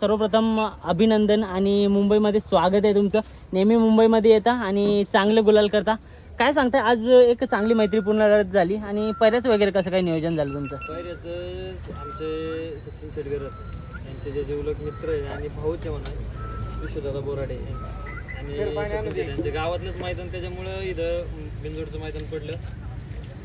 सर्वप्रथम अभिनंदन आणि मुंबईमध्ये स्वागत आहे तुमचं. नेहमी मुंबईमध्ये येता आणि चांगलं गुलाल करता. काय सांगताय? आज एक चांगली मैत्रीपूर्ण लढत झाली आणि पैऱ्याच वगैरे कसं काय नियोजन झालं तुमचं? पहिल्याचं आमचे सचिन शेटकर यांचे जे जीवलक मित्र आहे आणि भाऊचे म्हणा. विश्वदादा बोराडे आणि यांचे गावातलंच मैदान त्याच्यामुळं इथं बिंजोडचं मैदान पडलं.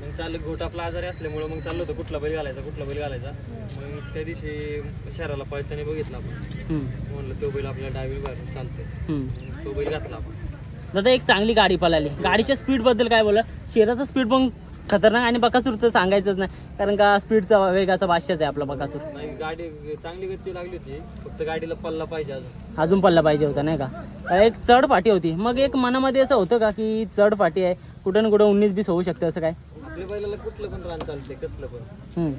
मग चाललं घोट आपला आजारी असल्यामुळं मग चाललं होतं कुठला बैल घालायचा कुठला बैल घालायचा. मग त्या दिवशी शहराला पळताना बघितलं आपण. म्हणलं तो बैल आपल्या डावी बाहेरून चालतोय. तो बैल घातला आपण. दादा एक चांगली गाडी पळाली. गाडीच्या स्पीडबद्दल काय बोला शेराचा स्पीड पण खतरनाक आणि बकासूरचं सांगायचंच नाही. कारण का स्पीडचा वेगाचा भाष्यच आहे आपला बकासूर. नाही गाडी चांगली गती लागली होती. फक्त गाडीला पल्ला पाहिजे अजून. अजून पडला पाहिजे होता नाही का? एक चढ फाटी होती. मग एक मनामध्ये असं होतं का की चढ फाटी आहे? कुठं ना कुठं उन्नीस बीस होऊ शकतं असं काय? आपल्या बैलाला कुठलं पण रान चालते कसलं पण. हम्म.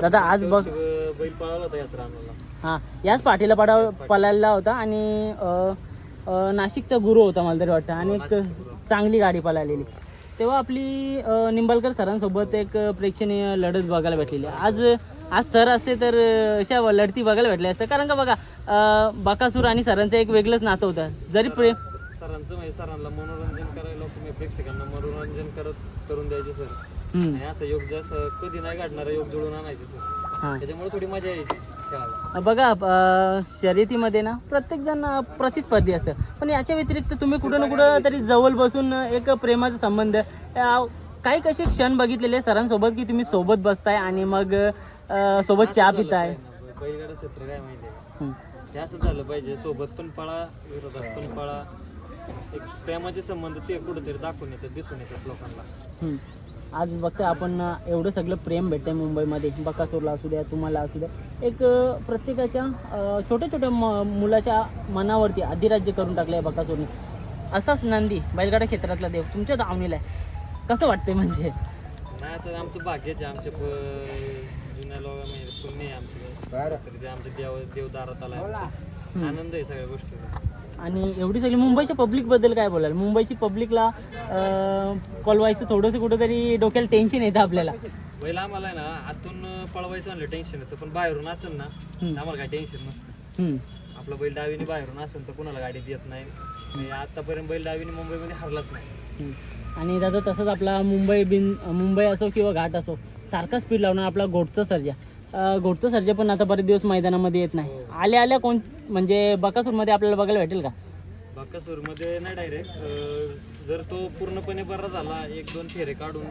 दादा आज बघ. शिव- बैल पळाला होता याच रानाला. हां याच पाठीला पडा पळायला होता आणि अं, अं, नाशिकचा गुरु होता मला तरी वाटतं. आणि एक चांगली गाडी पळालेली. तेव्हा आपली अं, निंबाळकर सरांसोबत एक प्रेक्षणीय लढत बघायला भेटलेली. आज आज सर असते तर अं, अशा लढती बघायला भेटल्या असत्या. कारण का बघा अं, बकासूर आणि सरांचं एक वेगळंच नातं होतं. जरी प्रेम सरांचं म्हणजे सरांना मनोरंजन करायला तुम्ही प्रेक्षकांना मनोरंजन करत करून द्यायचे सर. आणि असं योग जसं कधी नाही घडणारा योग जुळून आणायचे सर. हां. त्याच्यामुळे थोडी मजा यायची खेळायला बघा अं, शर्यतीमध्ये ना प्रत्येक जण अं, प्रतिस्पर्धी असतं. पण याच्या व्यतिरिक्त तुम्ही कुठं ना कुठं तरी जवळ बसून एक प्रेमाचा संबंध अं, काही कसे क्षण बघितलेले सरांसोबत की तुम्ही सोबत बसताय आणि मग अं, सोबत चहा पिताय? बैलगाडा क्षेत्र काय माहिती आहे? हम्म, हे असं झालं पाहिजे सोबत पण पळा विरोधात पण पळा. एक प्रेमाचे संबंध ते कुठेतरी दाखवून येतात दिसून येतात लोकांना. हम्म. आज बघतोय आपण अं, एवढं सगळं प्रेम भेटतंय मुंबईमध्ये. बकासूरला असू द्या तुम्हाला असू द्या. एक अं, प्रत्येकाच्या अं, छोट्या छोट्या म मुलाच्या मनावरती अधिराज्य करून टाकलं आहे बकासूरने. असाच नंदी बैलगाडा क्षेत्रातला देव तुमच्या दावणीला आहे. कसं वाटतंय म्हणजे? नाही आता आमचं भाग्यच आहे आमच्या प- जुन्या लोक म्हणजे पुण्य आहे आमचं. तरी ते आमच्या देव देवदारात आला. आनंद आहे सगळ्या गोष्टीचा. आणि एवढी सगळी मुंबईच्या पब्लिकबद्दल काय बोलाल? मुंबईची पब्लिकला पळवायचं थोडंसं कुठंतरी डोक्याला टेन्शन येतं आपल्याला. बैल आम्हाला ना आतून पळवायचं म्हणलं टेन्शन येतं पण बाहेरून असेल ना. आम्हाला काय टेन्शन नसतं. आपला बैल डावीने बाहेरून असेल तर कुणाला गाडी देत नाही. म्हणजे आतापर्यंत बैल डावीने मुंबईमध्ये हरलाच नाही. आणि दादा तसंच आपला मुंबई बिन मुंबई असो किंवा घाट असो सारखा स्पीड लावणार आपला घोटचा सर्जा. घोटचा सर्जा पण आता बरेच दिवस मैदानामध्ये येत नाही. आल्या आल्या कोण म्हणजे बकासूरमध्ये आपल्याला बघायला भेटेल का? बाकासूरमध्ये नाही डायरेक्ट जर तो पूर्णपणे बरा झाला एक दोन फेरे काढून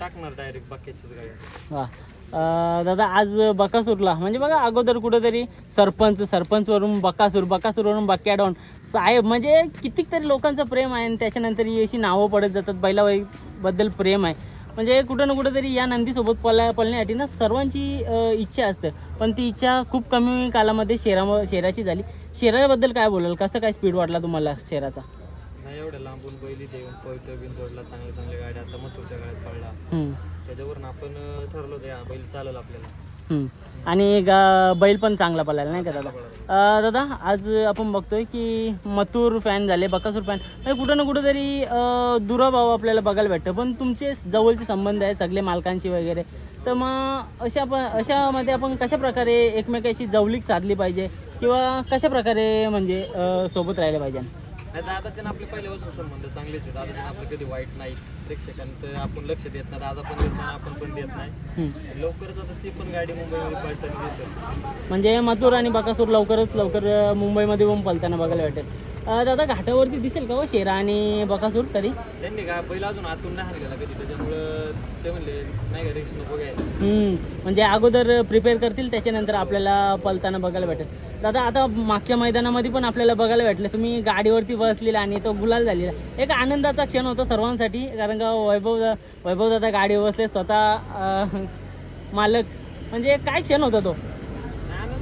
टाकणार डायरेक्ट बाकीच्याच वा. अं, दादा आज बकासूरला म्हणजे बघा अगोदर कुठेतरी सरपंच सरपंचवरून बकासूर बकासूरवरून बक्याडॉन साहेब म्हणजे कितीतरी लोकांचं प्रेम आहे आणि त्याच्यानंतर ही अशी नावं पडत जातात. बैलाबद्दल प्रेम आहे. म्हणजे कुठं ना कुठंतरी या नंदीसोबत पळा पळण्यासाठी ना सर्वांची इच्छा असते. पण ती इच्छा खूप कमी कालामध्ये शेरा शेराची झाली. शेराबद्दल काय बोलाल? कसं काय स्पीड वाटला तुम्हाला शेराचा? नाही एवढ्या लांबून बैली देऊन पळतो बिनजोडला चांगल्या चांगल्या गाड्या आता मथुरच्या गाड्यात पडला. त्याच्यावरून आपण ठरलो हा बैल चालेल आपल्याला. आणि गा- बैल पण चांगला पळाला नाही का दादा? दादा आज आपण बघतोय की मथुर फॅन झाले बकासूर फॅन म्हणजे कुठं ना कुठं तरी दुराभाव आपल्याला बघायला भेटतं. पण तुमचे जवळचे संबंध आहेत सगळे मालकांशी वगैरे. तर मग अशा पण अशामध्ये आपण कशा प्रकारे एकमेकाशी जवळीक साधली पाहिजे? किंवा कशा प्रकारे म्हणजे सोबत राहिले पाहिजे? नाही दादाचे ना आपले पहिल्यापासून संबंध चांगलेच आहेत. दादाचे आपले कधी वाईट नाहीच. प्रेक्षकांचं आपण लक्ष देत नाही. दादा पण देत नाही आपण पण देत नाही. लवकरच आता ती पण गाडी मुंबईमध्ये पळताना दिसेल. म्हणजे मथुर आणि बकासूर लवकरच लवकर मुंबईमध्ये पण पळताना बघायला भेटेल. अं, दादा घाटावरती दिसेल का हो? शेरा आणि बकासूर कधी त्यांनी का? बैल अजून आतून नाही हरलेला कधी त्याच्यामुळं ते म्हणले नाही का रिक्स नको घ्यायला. हम्म, म्हणजे अगोदर प्रिपेअर करतील त्याच्यानंतर आपल्याला पलताना बघायला भेटेल. दादा आता मागच्या मैदानामध्ये पण आपल्याला बघायला भेटलं. तुम्ही गाडीवरती बसलेला आणि तो गुलाल झालेला. एक आनंदाचा क्षण होता सर्वांसाठी कारण का वैभव वैभव दादा गाडीवर बसले स्वतः अं, मालक. म्हणजे काय क्षण होता तो?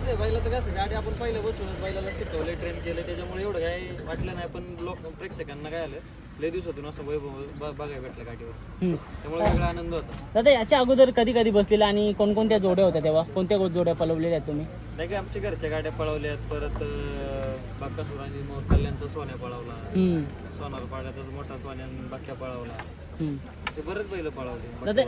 नाही, आनंद आहे बैला तर कसं गाडी आपण पहिलं बसून बैलाला शिकवले ट्रेन केलं त्याच्यामुळे एवढं काही वाटलं नाही पण लोक प्रेक्षकांना काय आलं लय दिवसातून असं वैभव ब- बघायला भेटलं गाडीवर हम्म. त्यामुळे वेगळा आनंद होता दादा याच्या अगोदर कधी कधी बसलेला आणि कोणकोणत्या जोड्या होत्या तेव्हा कोणत्या जोड्या पलवलेल्या आहेत तुम्ही नाही का आमच्या घरच्या गाड्या पळवल्यात परत बाकासूर आणि मग कल्याणचा सोन्या पळवला हम्म. सोनार पाड्यातच मोठा सोन्यान बाक्या पळवला. ते बरेच बैल पळवले दादा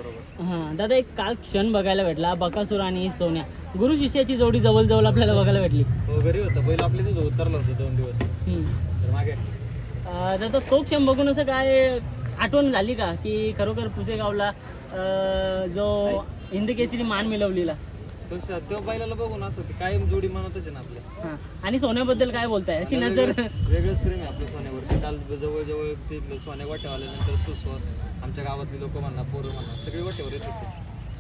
हां एक काल क्षण बघायला भेटला बकासूर आणि सोन्या. गुरु शिष्याची जोडी जवळ जवळ आपल्याला बघायला भेटली. हो घरी होता. बैल आपल्या तिथं उतरला होता दोन दिवस. हम्म. तर मागे. अं, दादा तो क्षण बघून असं काय आठवण झाली का? की खरोखर पुसेगावला अं, जो हिंद केसरी मान मिळवलेला. तो श- त्या बैलाला बघून असं ते कायम जोडी म्हणतच आहे ना आपल्या. हां. आणि सोन्याबद्दल काय बोलताय? अशी मला नजर वेगळंच वेगळंच प्रेम आहे आपल्या सोन्यावरती. काल जवळ जवळ ते सोन्या वाट्यावाल्यानंतर सुसवर आमच्या गावातली लोक म्हणा पोरं म्हणा सगळे वाट्यावर येत होते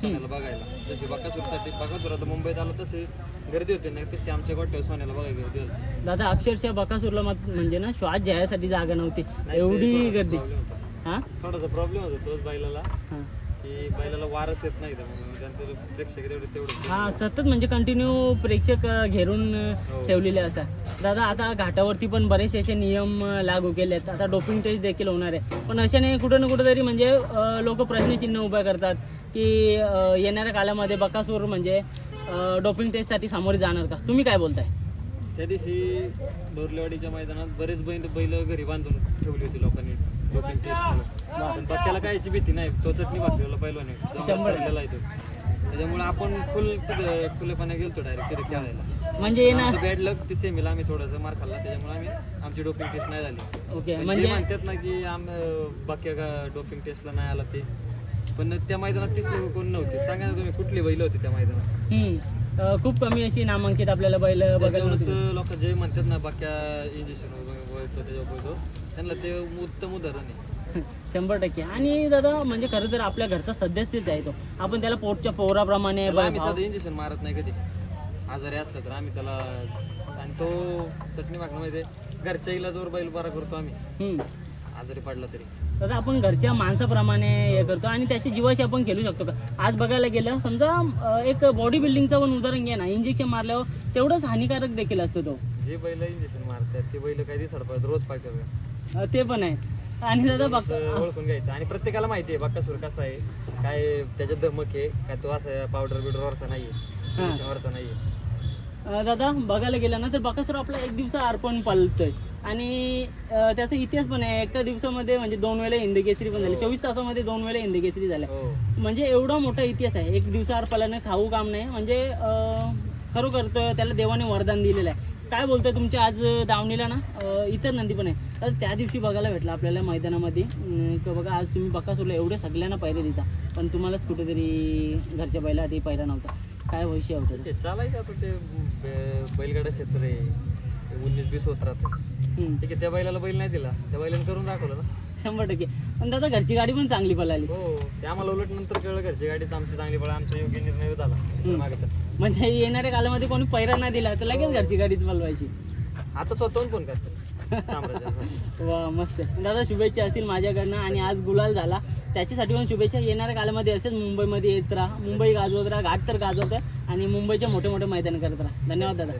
सोन्याला बघायला. जशी बकासूरसाठी बकासूर आता मुंबईत आलं तसे गर्दी होते ना तशी आमच्या वाट्यावर सोन्याला बघायला गर्दी होती. दादा अक्षरशः बकासूरला मत म्हणजे ना श्वास घ्यायसाठी जागा नव्हती. नाही ते एवढी थोडासा गर्दी. problem होता. हां? थोडासा प्रॉब्लेम होता तोच बैलाला. हां. की बैलाला वारच येत नाही म्हणून त्यांचं प्रेक्षक तेवढे तेवढं हा सतत म्हणजे कंटिन्यू प्रेक्षक अ, घेरून अ, हो. ठेवलेले असतात. दादा आता घाटावरती पण बरेचसे असे नियम अ, लागू केले आहेत आता डोपिंग टेस्ट देखील होणार आहे. पण अशाने कुठं ना कुठंतरी म्हणजे लोक प्रश्नचिन्ह उभं करतात की अ, येणाऱ्या काळामध्ये बकासूर म्हणजे डोपिंग टेस्टसाठी सामोरे जाणार का? तुम्ही काय बोलताय? त्या दिवशी डोरलेवाडीच्या मैदानात बरेच बैल बैल घरी बांधून ठेवली होती लोकांनी. डोपिंग टेस्ट पण भीती नाही. तो चटणी भाकरीला पहिला नाही शंभर. चाललेला आहे तो. त्याच्यामुळे आपण फुल तिथं खुलेपणा गेलतो डायरेक्ट तिथे खेळायला. म्हणजे बॅड लक ती सेमीला आम्ही थोडंसं मार खाल्ला. त्याच्यामुळे आम्ही आमची डोपिंग टेस्ट नाही झाली. ओके म्हणजे म्हणतात ना की आम बाक्या का डोपिंग टेस्टला नाही आला ते. पण त्या मैदानात तीच लोक कोण नव्हते. सांगा ना तुम्ही कुठली बैल होती त्या मैदानात? हम्म, खूप कमी अशी नामांकित आपल्याला बैल बघायला मिळतील. लोक जे म्हणतात ना बाक्या इंजेक्शन वळतो त्याच्यावर वळतो त्यांना ते उत्तम उदाहरण आहे. शंभर टक्के. आणि दादा म्हणजे खरं तर आपल्या घरचा सदस्यच आहे तो. आपण त्याला पोटच्या पोराप्रमाणे त्याला आम्ही भाव- साधं इंजेक्शन मारत नाही कधी. आजारी असलं तर आम्ही त्याला आणि तो चटणी मागण्यामध्ये घरच्या इलाजवर बैल बरा करतो आम्ही. हम्म. आजारी पडला तरी. दादा आपण घरच्या माणसाप्रमाणे हे करतो आणि त्याची जीवाशी आपण खेळू शकतो का? आज बघायला गेलं समजा एक बॉडी बिल्डिंगचं पण उदाहरण घ्या ना. इंजेक्शन मारल्यावर तेवढंच हानिकारक देखील असतो तो. जे बैल इंजेक्शन मारतात ते बैल काही दिसड पाहिजे रोज पाहिजे ते पण आहे. आणि दादा बघ ओळखून घ्यायचं. आणि प्रत्येकाला माहिती आहे बाक्कासूर कसा आहे. काय त्याच्यात धमक आहे काय तो असं पावडर बिवडरवरचा नाही आहे इंजेक्शनवरचा नाही आहे अं, दादा बघायला गेलं ना तर बकासूर आपला एक दिवसा अर्पण पालतोय. आणि त्याचा इतिहास पण आहे. एका दिवसामध्ये म्हणजे दोन वेळेला हिंदकेसरी पण झाली. चोवीस तासामध्ये दोन वेळेला हिंदकेसरी झाल्या. हो. म्हणजे एवढा मोठा इतिहास आहे. एक दिवसाआड पाल्यानं खाऊ काम नाही. म्हणजे खरोखर तर त्याला देवाने वरदान दिलेलं आहे. काय बोलतोय तुमच्या आज दावणीला ना? इतर नंदी पण आहे. तर त्या दिवशी बघायला भेटलं आपल्याला मैदानामध्ये. की बघा आज तुम्ही बकासूरला एवढ्या सगळ्यांना पायरे देता. पण तुम्हालाच कुठेतरी घरच्या बैलासाठी पायरा नव्हता. काय विषय होता तो? चालायचं आता ते बैलगाडा क्षेत्र आहे. उन्नीस बीस होत राहतं. हम्म, ठीक आहे त्या बैलाला बैल नाही दिला. त्या बैलाने करून दाखवलं ना. शंभर टक्के. पण दादा घरची गाडी पण चांगली पळाली. हो ते आम्हाला उलट नंतर कळलं घरची गाडीच आमची चांगली पळा आमचा योग्य निर्णय झाला. मागे तर. म्हणजे येणाऱ्या कालामध्ये कोणी पैरा नाही दिला तर लगेच घरची गाडीच पळवायची आता स्वतःहून फोन करतात साम्राज्याचा वा मस्त. दादा शुभेच्छा असतील माझ्याकडनं आणि आज गुलाल झाला. त्याच्यासाठी पण शुभेच्छा. येणाऱ्या काळामध्ये असेच मुंबईमध्ये येत राहा. मुंबई गाजवत राहा घाट तर गाजवत आहे आणि मुंबईच्या मोठे मोठे मैदान करत राहा. धन्यवाद दादा.